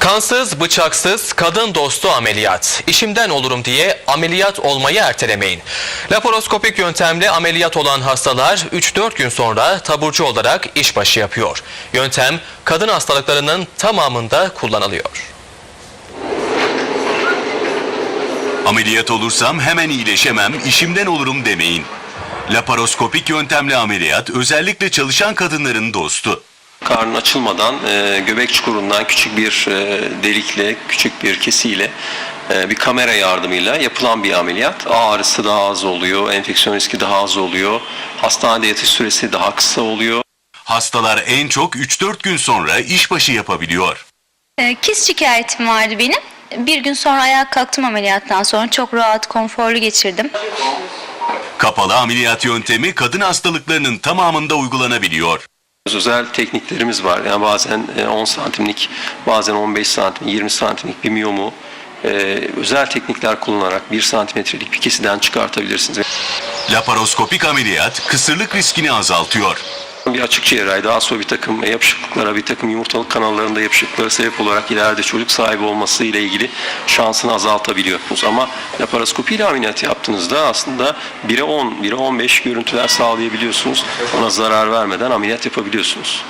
Kansız, bıçaksız, kadın dostu ameliyat. İşimden olurum diye ameliyat olmayı ertelemeyin. Laparoskopik yöntemle ameliyat olan hastalar 3-4 gün sonra taburcu olarak işbaşı yapıyor. Yöntem kadın hastalıklarının tamamında kullanılıyor. Ameliyat olursam hemen iyileşemem, işimden olurum demeyin. Laparoskopik yöntemli ameliyat özellikle çalışan kadınların dostu. Karnın açılmadan e, göbek çukurundan küçük bir e, delikle, küçük bir kesiyle e, bir kamera yardımıyla yapılan bir ameliyat. Ağrısı daha az oluyor, enfeksiyon riski daha az oluyor, hastanede yatış süresi daha kısa oluyor. Hastalar en çok 3-4 gün sonra işbaşı yapabiliyor. Ee, Kist şikayetim vardı benim. Bir gün sonra ayağa kalktım ameliyattan sonra çok rahat, konforlu geçirdim. Kapalı ameliyat yöntemi kadın hastalıklarının tamamında uygulanabiliyor. Özel tekniklerimiz var. Yani bazen e, 10 santimlik, bazen 15 santim, 20 santimlik bir miyomu e, özel teknikler kullanarak 1 santimetrelik bir kesiden çıkartabilirsiniz. Laparoskopik ameliyat kısırlık riskini azaltıyor. Bir açık cerrahi daha sonra bir takım yapışıklıklara, bir takım yumurtalık kanallarında yapışıklıklara sebep olarak ileride çocuk sahibi olması ile ilgili şansını azaltabiliyorsunuz. Ama laparoskopi ile ameliyat yaptığınızda aslında 1'e 10, 1'e 15 görüntüler sağlayabiliyorsunuz. Ona zarar vermeden ameliyat yapabiliyorsunuz.